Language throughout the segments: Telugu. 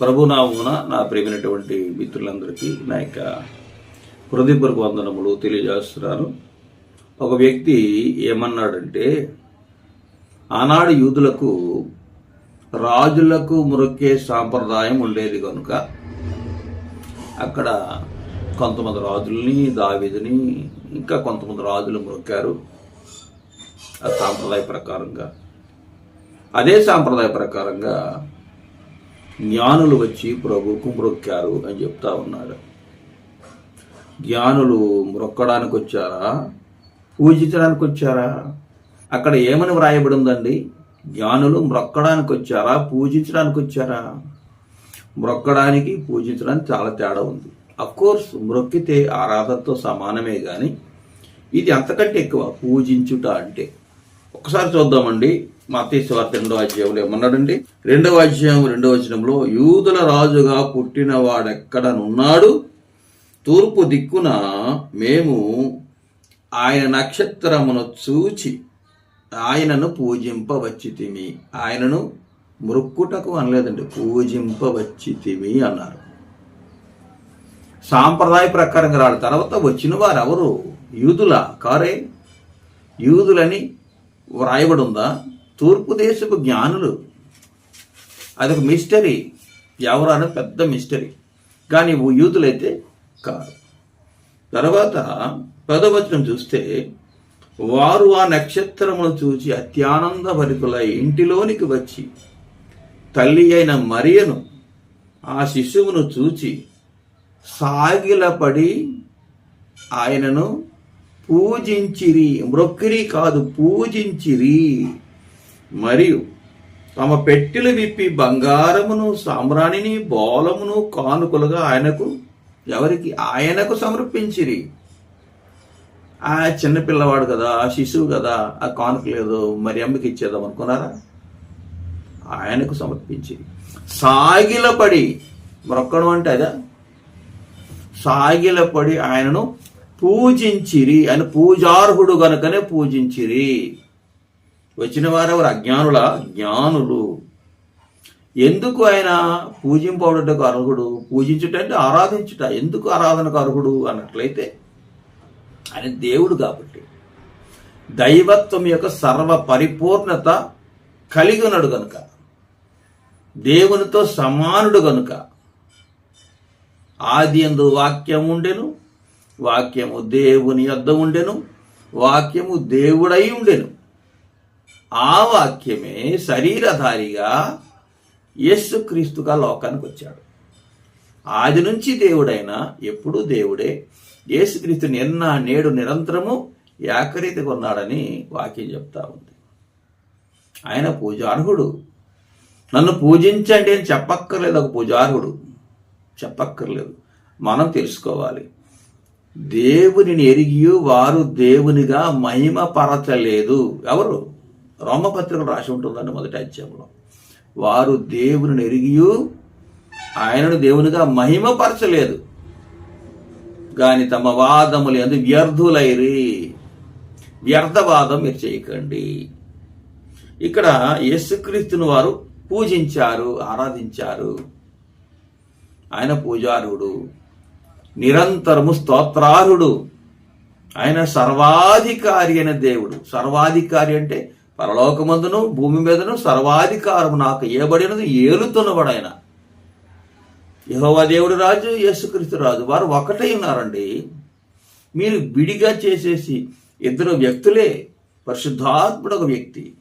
ప్రభునామున నా ప్రేమైనటువంటి మిత్రులందరికీ నా యొక్క హృదయపూర్వక వందనములు తెలియజేస్తున్నాను. ఒక వ్యక్తి ఏమన్నాడంటే ఆనాడు యూదులకు రాజులకు మురొక్కే సాంప్రదాయం ఉండేది కనుక అక్కడ కొంతమంది రాజుల్ని దావీదుని ఇంకా కొంతమంది రాజులు మురొక్కారు. ఆ సాంప్రదాయ ప్రకారంగా అదే సాంప్రదాయ ప్రకారంగా జ్ఞానులు వచ్చి ప్రభువుకు మ్రొక్కారు అని చెప్తా ఉన్నాడు జ్ఞానులు మ్రొక్కడానికి వచ్చారా? పూజించడానికి వచ్చారా? అక్కడ ఏమని వ్రాయబడి ఉందండి జ్ఞానులు మ్రొక్కడానికి వచ్చారా? పూజించడానికి వచ్చారా? మ్రొక్కడానికి పూజించడానికి చాలా తేడా ఉంది. కోర్స్ మ్రొక్కితే ఆరాధనతో సమానమే కానీ ఇది అంతకంటే ఎక్కువ. పూజించుట అంటే. ఒకసారి చూద్దామండి. మతేశ్వార్త రెండవ అధ్యాయంలో ఏమన్నాడండి? రెండవ అధ్యాయం రెండవ వచనంలో యూదుల రాజుగా పుట్టిన వాడెక్కడనున్నాడు తూర్పు దిక్కున మేము ఆయన నక్షత్రమును చూచి ఆయనను పూజింపవచ్చితిమి. ఆయనను మృక్కుటకు అనలేదండి. పూజింపవచ్చితిమి అన్నారు. సాంప్రదాయ ప్రకారంగా రాడు. తర్వాత వచ్చిన వారు ఎవరు యూదుల. కారే? యూదులని వ్రాయబడి ఉందా తూర్పు దేశపు జ్ఞానులు. అదొక మిస్టరీ. వ్యవహారం పెద్ద మిస్టరీ. కానీ యూతులైతే కాదు. తర్వాత పదవచనం చూస్తే వారు ఆ నక్షత్రమును చూచి అత్యానంద భరితులై ఇంటిలోనికి వచ్చి తల్లి అయిన మరియను ఆ శిశువును చూచి సాగిలపడి ఆయనను పూజించిరి. మ్రొక్కిరి కాదు పూజించిరి. మరియు తమ పెట్టెలు విప్పి బంగారమును సామ్రాణిని బోలమును కానుకలుగా ఆయనకు ఎవరికి? ఆయనకు సమర్పించిరి. ఆ చిన్న పిల్లవాడు కదా ఆ శిశువు కదా ఆ కానుక లేదు మరి అమ్మకి ఇచ్చేద్దాం అనుకున్నారా? ఆయనకు సమర్పించిరి. సాగిలపడి మొక్కడం అంటే అదా? సాగిలపడి ఆయనను పూజించిరి అని పూజార్హుడు గనుకనే పూజించిరి. వచ్చిన వారెవరు అజ్ఞానుల? జ్ఞానులు ఎందుకు ఆయన పూజింపబడటకు అర్హుడు? పూజించుట అంటే ఆరాధించుట. ఎందుకు ఆరాధనకు అర్హుడు? అన్నట్లయితే ఆయన దేవుడు కాబట్టి. దైవత్వం యొక్క సర్వ పరిపూర్ణత కలిగి ఉన్నాడు కనుక దేవునితో సమానుడు కనుక ఆది ఎందు వాక్యం ఉండెను వాక్యము దేవుని యొద్ద ఉండెను వాక్యము దేవుడై ఉండెను. ఆ వాక్యమే శరీరధారిగా యేసుక్రీస్తుగా లోకానికి వచ్చాడు. ఆది నుంచి దేవుడైన ఎప్పుడూ దేవుడే. యేసుక్రీస్తు నిన్న నేడు నిరంతరము ఏకరీతిగా ఉన్నాడని వాక్యం చెప్తా ఉంది. ఆయన పూజార్హుడు. నన్ను పూజించండి అని చెప్పక్కర్లేదు ఒక పూజార్హుడు. చెప్పక్కర్లేదు. మనం తెలుసుకోవాలి. దేవునిని ఎరిగియు వారు దేవునిగా మహిమపరచలేదు ఎవరు? రోమపత్రికలు రాసి ఉంటుందండి మొదటి అధ్యాయంలో. వారు దేవుని ఎరిగియు ఆయనను దేవునిగా మహిమపరచలేదు కానీ తమ వాదములు ఎందు వ్యర్థులైరి. వ్యర్థవాదం మీరు చేయకండి. ఇక్కడ యేసుక్రీస్తుని వారు పూజించారు ఆరాధించారు. ఆయన పూజారుడు. నిరంతరము స్తోత్రారుడు ఆయన సర్వాధికారి అయిన దేవుడు. సర్వాధికారి అంటే పరలోకమందును భూమి మీదను సర్వాధికారము నాకు ఏబడినది ఏలుతున్నవాడు ఆయన యహోవా దేవుడు రాజు యేసుక్రీస్తు రాజు వారు ఒకటే ఉన్నారండి. మీరు విడిగా చేసేసి ఇద్దరు వ్యక్తులే పరిశుద్ధాత్ముడు ఒక వ్యక్తి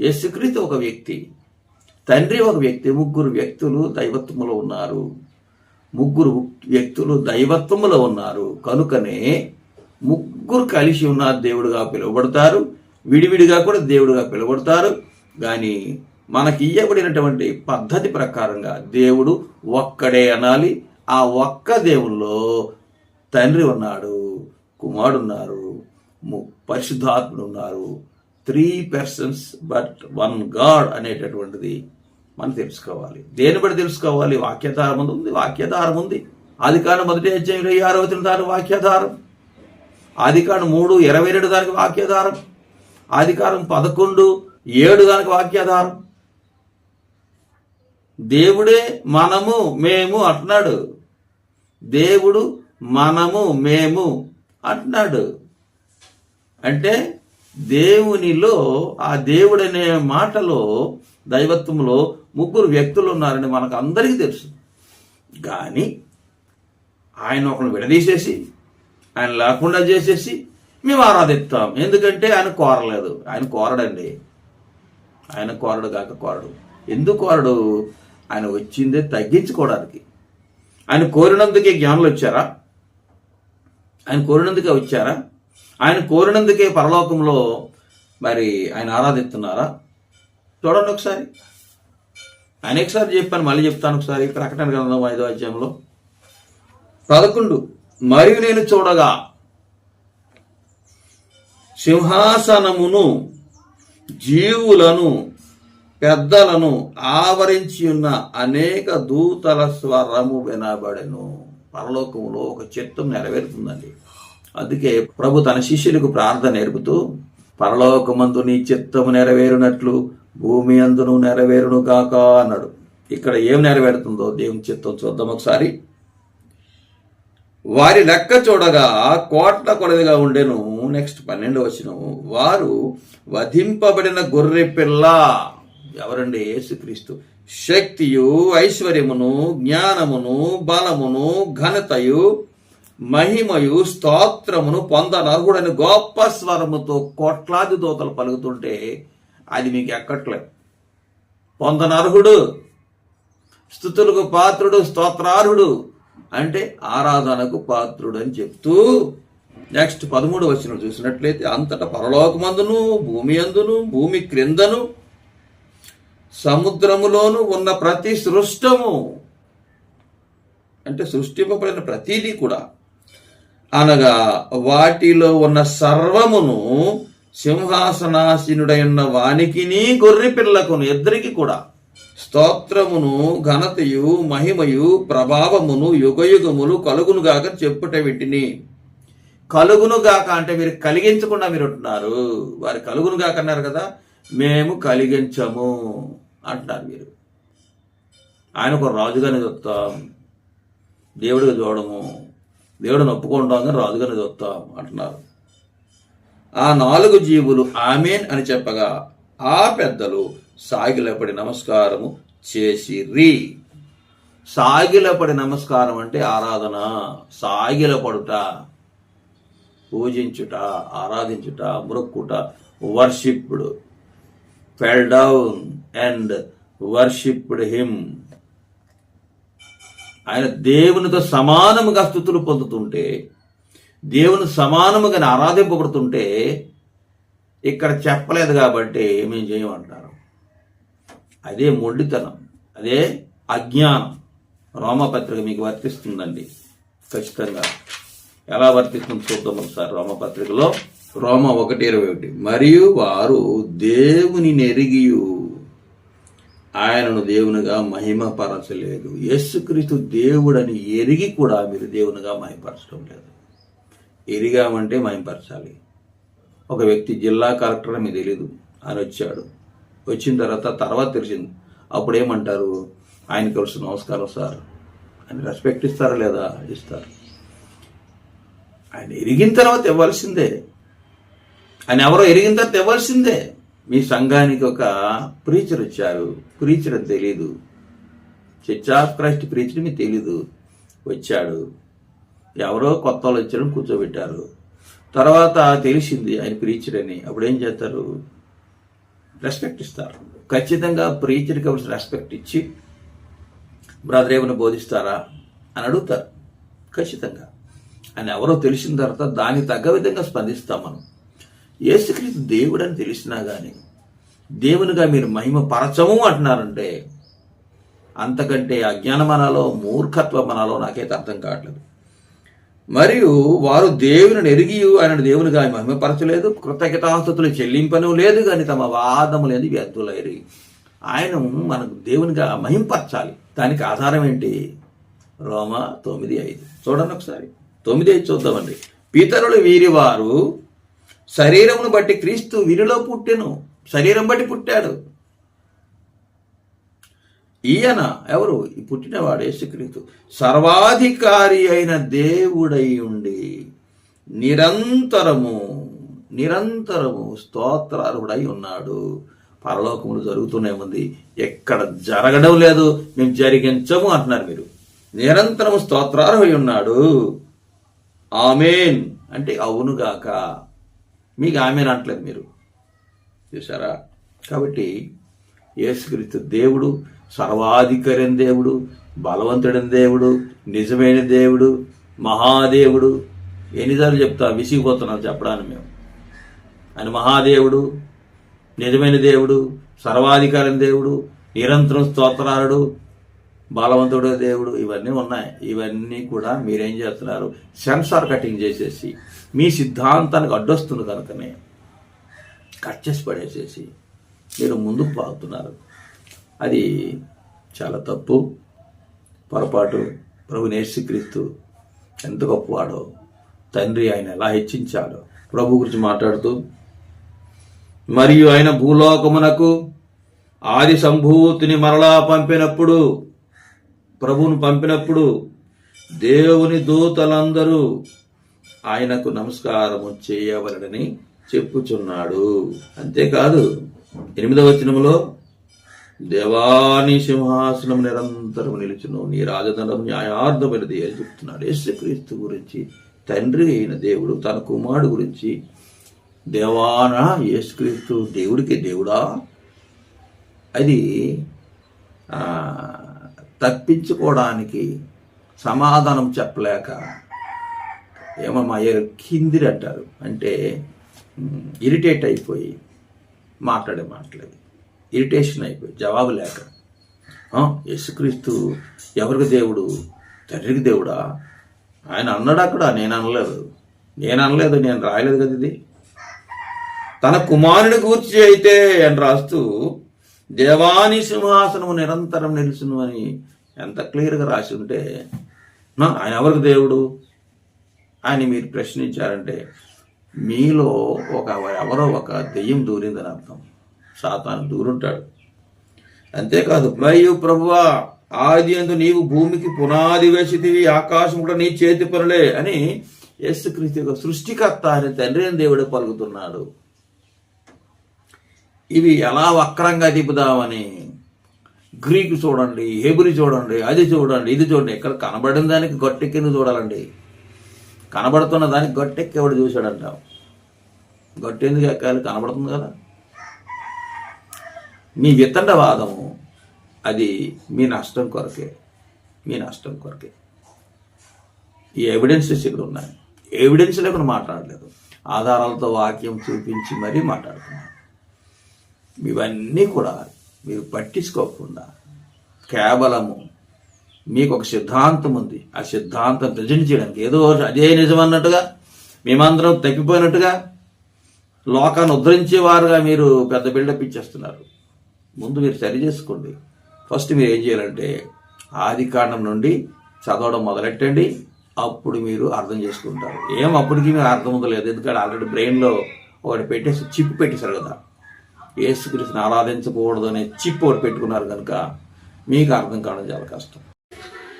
యేసుక్రీస్తు ఒక వ్యక్తి తండ్రి ఒక వ్యక్తి ముగ్గురు వ్యక్తులు దైవత్వంలో ఉన్నారు. ముగ్గురు వ్యక్తులు దైవత్వములో ఉన్నారు. కనుకనే ముగ్గురు కలిసి ఉన్న దేవుడుగా పిలువబడతారు. విడివిడిగా కూడా దేవుడుగా పిలువబడతారు. కానీ మనకి ఇవ్వబడినటువంటి పద్ధతి ప్రకారంగా దేవుడు ఒక్కడే అనాలి. ఆ ఒక్క దేవుల్లో తండ్రి ఉన్నాడు కుమారుడు ఉన్నారు ము- పరిశుద్ధాత్ముడు ఉన్నారు three persons but one God అనేటటువంటిది మనం తెలుసుకోవాలి. దేని బట్టి తెలుసుకోవాలి? వాక్యధారం ఉంది వాక్యధారం వాక్యాధారం ఉంది. ఆది మొదటి అధ్యాయం ఇరవై ఆరో వచ్చిన దాని వాక్యాధారం. ఆది మూడు ఇరవై రెండు దానికి వాక్యాధారం. ఆదికారం పదకొండు ఏడు దానికి వాక్యాధారం. దేవుడే మనము మేము అంటున్నాడు. దేవుడు మనము మేము అంటున్నాడు. అంటే దేవునిలో ఆ దేవుడనే మాటలో దైవత్వంలో ముగ్గురు వ్యక్తులు ఉన్నారని మనకు అందరికీ తెలుసు. కానీ ఆయన ఒకరు విడదీసేసి ఆయన లేకుండా చేసేసి మేము ఆరాధిస్తాం. ఎందుకంటే ఆయన కోరలేదు. ఆయన కోరడండి. ఆయన కోరడు కాక కోరడు. ఎందుకు కోరడు? ఆయన వచ్చిందే తగ్గించుకోవడానికి. ఆయన కోరినందుకే జ్ఞానులు వచ్చారా? ఆయన కోరినందుకే వచ్చారా? ఆయన కోరినందుకే పరలోకంలో మరి ఆయన ఆరాధిస్తున్నారా? చూడండి ఒకసారి. అనేకసారి చెప్పాను మళ్ళీ చెప్తాను ఒకసారి. ప్రకటన గ్రంథం ఐదో అధ్యాయంలో. పదకొండు. మరియు నేను చూడగా సింహాసనమును జీవులను పెద్దలను ఆవరించి ఉన్న అనేక దూతల స్వరము వినబడెను. పరలోకంలో ఒక చిత్తం నెరవేరుతుందండి. అందుకే ప్రభు తన శిష్యులకు ప్రార్థన నేర్పుతూ పరలోకమందు నీ చిత్తము నెరవేరునట్లు భూమి అందును నెరవేరును కాక అన్నాడు. ఇక్కడ ఏం నెరవేరుతుందో దేవుని చిత్తం చూద్దాం ఒకసారి. వారి లెక్క చూడగా కోట్ల కొలదిగా ఉండెను. నెక్స్ట్ పన్నెండు వచ్చిన వారు వధింపబడిన గొర్రె పిల్ల ఎవరండి? యేసుక్రీస్తు. శక్తియు ఐశ్వర్యమును జ్ఞానమును బలమును ఘనతయు మహిమయు స్తోత్రమును పొందనర్హుడని గొప్ప స్వరముతో కోట్లాది దూతలు పలుకుతుంటే అది మీకు ఎక్కట్లేదు. పొందనర్హుడు స్థుతులకు పాత్రుడు స్తోత్రార్హుడు అంటే ఆరాధనకు పాత్రుడు అని చెప్తూ నెక్స్ట్ పదమూడు వచ్చిన చూసినట్లయితే అంతటా పరలోకమందును భూమి అందును భూమి క్రిందను సముద్రములోను ఉన్న ప్రతి సృష్టము అంటే సృష్టింపబడిన ప్రతిదీ కూడా అనగా వాటిలో ఉన్న సర్వమును సింహాసనాసీనుడైన వానికిని గొర్రె పిల్లకును ఇద్దరికి కూడా. స్తోత్రమును ఘనతయు మహిమయు ప్రభావమును యుగయుగములు కలుగునుగాక చెప్పుట వీటిని. కలుగునుగాక అంటే మీరు కలిగించకుండా మీరు ఉంటున్నారు వారు కలుగునుగాక అన్నారు కదా మేము కలిగించము అంటున్నారు మీరు. ఆయన ఒక రాజుగానే చూస్తాం దేవుడికి చూడము. దేవుడు ఒప్పుకుంటాం కానీ రాజుగానే చూస్తాం అంటున్నారు. ఆ నాలుగు జీవులు ఆమెన్ అని చెప్పగా ఆ పెద్దలు సాగిలపడి నమస్కారము చేసిరి. సాగిలపడి నమస్కారం అంటే ఆరాధన. సాగిలపడుట పూజించుట ఆరాధించుట మొక్కుట worshipped fell down and worshipped him ఆయన దేవునితో సమానముగా స్థుతులు పొందుతుంటే దేవుని సమానముగా ఆరాధింపబడుతుంటే ఇక్కడ చెప్పలేదు కాబట్టి మేము చేయమంటారు. అదే మొండితనం అదే అజ్ఞానం రోమపత్రిక మీకు వర్తిస్తుందండి ఖచ్చితంగా. ఎలా వర్తిస్తుంది చూద్దాం ఒకసారి రోమపత్రికలో. రోమ ఒకటి ఇరవై ఒకటి. మరియు వారు దేవుని నెరిగియు ఆయనను దేవునిగా మహిమపరచలేదు. యేసుక్రీస్తు దేవుడని ఎరిగి కూడా మీరు దేవునిగా మహిమపరచడం లేదు. ఎరిగామంటే మహిమపరచాలి. ఒక వ్యక్తి జిల్లా కలెక్టర్ అని మీకు తెలియదు ఆయన వచ్చాడు. వచ్చిన తర్వాత తర్వాత తెలిసింది. అప్పుడు ఏమంటారు ఆయన కలిసి నమస్కారం సార్? ఆయన రెస్పెక్ట్ ఇస్తారా లేదా? ఇస్తారు. ఆయన ఎరిగిన తర్వాత ఇవ్వాల్సిందే. ఆయన ఎవరో ఎరిగిన తర్వాత ఇవ్వాల్సిందే. మీ సంఘానికి ఒక ప్రీచర్ వచ్చారు. ప్రీచర్ అని తెలీదు. చర్చ్ ఆఫ్ క్రైస్ట్ ప్రీచర్ మీకు తెలీదు. వచ్చాడు. ఎవరో కొత్త వాళ్ళు వచ్చారని కూర్చోబెట్టారు. తర్వాత తెలిసింది ఆయన ప్రీచర్ అని. అప్పుడు ఏం చేస్తారు? రెస్పెక్ట్ ఇస్తారు. ఖచ్చితంగా ప్రీచర్కి కావాల్సిన రెస్పెక్ట్ ఇచ్చి బ్రదర్ ఏమైనా బోధిస్తారా? అని అడుగుతారు. ఖచ్చితంగా. ఆయన ఎవరో తెలిసిన తర్వాత దానికి తగ్గ విధంగా స్పందిస్తాం మనం. యేసుక్రీస్తు దేవుడు అని తెలిసినా కానీ దేవునిగా మీరు మహిమ పరచము అంటున్నారంటే అంతకంటే అజ్ఞానమనాలో మూర్ఖత్వమనాలో నాకైతే అర్థం కావట్లేదు. మరియు వారు దేవుని ఎరిగి ఆయన దేవునిగా మహిమపరచలేదు కృతజ్ఞతాస్తుతులు చెల్లింపను లేదు కానీ తమ వాదము లేదు వ్యర్థులైరి ఆయన మనకు దేవునిగా మహింపరచాలి. దానికి ఆధారం ఏంటి? రోమ తొమ్మిది ఐదు. చూడండి ఒకసారి. తొమ్మిది ఐదు చూద్దామండి. పితరులు వీరి వారు శరీరమును బట్టి క్రీస్తు వీరిలో పుట్టెను. శరీరం బట్టి పుట్టాడు. ఈయన ఎవరు? ఈ పుట్టినవాడు యేసుక్రీస్తు. సర్వాధికారి అయిన దేవుడై ఉండి నిరంతరము నిరంతరము స్తోత్రార్హుడై ఉన్నాడు. పరలోకములు జరుగుతూనే ఉంది. ఎక్కడ జరగడం లేదు. మేము జరిగించము అంటున్నారు మీరు. నిరంతరము స్తోత్రార్హుడై ఉన్నాడు. ఆమెన్. అంటే అవునుగాక మీకు ఆమె అనట్లేదు మీరు. చూసారా కాబట్టి యేసుక్రీస్తు దేవుడు సర్వాధికారైన దేవుడు బలవంతుడైన దేవుడు నిజమైన దేవుడు మహాదేవుడు. ఎన్నిసార్లు చెప్తా విసిగిపోతున్నాం చెప్పడానికి మేము. ఆయన మహాదేవుడు నిజమైన దేవుడు సర్వాధికారం దేవుడు నిరంతరం స్తోత్రాలుడు బలవంతుడు దేవుడు ఇవన్నీ ఉన్నాయి. ఇవన్నీ కూడా మీరేం చేస్తున్నారు? సెన్సార్ కటింగ్ చేసేసి మీ సిద్ధాంతానికి అడ్డొస్తుంది కనుకనే కట్ చేసి పడేసేసి మీరు ముందుకు పాగుతున్నారు అది చాలా తప్పు పొరపాటు. ప్రభు నేర్చుక్రీస్తు ఎంత గొప్పవాడో తండ్రి ఆయన ఎలా హెచ్చించాడో. ప్రభు గురించి మాట్లాడుతూ మరియు ఆయన భూలోకమునకు ఆది సంభూతిని మరలా పంపినప్పుడు ప్రభువును పంపినప్పుడు దేవుని దూతలందరూ ఆయనకు నమస్కారము చేయవలనని చెప్పుచున్నాడు. అంతేకాదు ఎనిమిదవ వచనములో దేవాని సింహాసనం నిరంతరం నిలిచును నీ రాజదండం న్యాయార్థమైనది అని చెప్తున్నాడు. యేసుక్రీస్తు గురించి తండ్రి అయిన దేవుడు తన కుమారుడు గురించి దేవాన యేసుక్రీస్తు దేవుడికి దేవుడా? అది తప్పించుకోవడానికి సమాధానం చెప్పలేక ఏమో మా ఏ- కిందిరి అంటారు. అంటే ఇరిటేట్ అయిపోయి మాట్లాడే మాట్లాడి ఇరిటేషన్ అయిపోయి జవాబు లేక. యేసుక్రీస్తు ఎవరికి దేవుడు? తండ్రికి దేవుడా? ఆయన అన్నాడు అక్కడ? నేను అనలేదు. నేను అనలేదు నేను రాయలేదు కదా ఇది. తన కుమారుని కూర్చి అయితే అని రాస్తూ దేవాని సింహాసనము నిరంతరం నిలుచును అని ఎంత క్లియర్గా రాసి ఉంటే ఆయన ఎవరికి దేవుడు? అని మీరు ప్రశ్నించారంటే మీలో ఒక ఎవరో ఒక దెయ్యం దూరిందని అర్థం. సాతాను దూరుంటాడు. అంతేకాదు మరియు ప్రభువా ఆది అందు నీవు భూమికి పునాది వేసితివి ఆకాశం కూడా నీ చేతి పనులే అని యేసుక్రీస్తు యొక్క సృష్టికర్త అని తండ్రి దేవుడు పలుకుతున్నాడు. ఇవి ఎలా వక్రంగా తిప్పుదామని గ్రీకు చూడండి హెబురి చూడండి అది చూడండి ఇది చూడండి. ఇక్కడ కనబడిన దానికి గట్టెక్కిని చూడాలండి. కనబడుతున్న దానికి గట్టెక్కి ఎవడు చూశాడంటావు గట్టెందుకు ఎక్కాలి? కనబడుతుంది కదా. మీ వితండవాదము అది మీ నష్టం కొరకే మీ నష్టం కొరకే. ఈ ఎవిడెన్సెస్ ఇక్కడ ఉన్నాయి. ఎవిడెన్స్ లేకుండా మాట్లాడలేదు. ఆధారాలతో వాక్యం చూపించి మరీ మాట్లాడుతున్నాను. ఇవన్నీ కూడా మీరు పట్టించుకోకుండా కేవలము మీకు ఒక సిద్ధాంతం ఉంది. ఆ సిద్ధాంతం ప్రజెంట్ చేయడానికి ఏదో అదే నిజం అన్నట్టుగా మేమందరం తప్పిపోయినట్టుగా లోకాన్ని ఉద్ధరించేవారుగా మీరు పెద్ద బిల్డప్ ఇచ్చేస్తున్నారు. ముందు మీరు సరి చేసుకోండి. ఫస్ట్ మీరు ఏం చేయాలంటే ఆది కాండం నుండి చదవడం మొదలెట్టండి. అప్పుడు మీరు అర్థం చేసుకుంటారు. ఏం అప్పటికి మీరు అర్థం ఉందలేదు ఎందుకంటే ఆల్రెడీ బ్రెయిన్లో ఒకటి పెట్టేసి చిప్ పెట్టేశారు కదా. ఏసుక్రీస్తుని ఆరాధించకూడదు అనే చిప్ ఒకటి పెట్టుకున్నారు కనుక మీకు అర్థం కావడం చాలా కష్టం.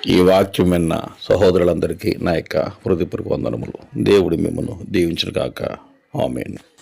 ఈ వాక్యం విన్న సహోదరులందరికీ నా యొక్క హృదయపూర్వక వందనములు. దేవుడు మిమ్మల్ని దీవించిన కాక ఆమెను.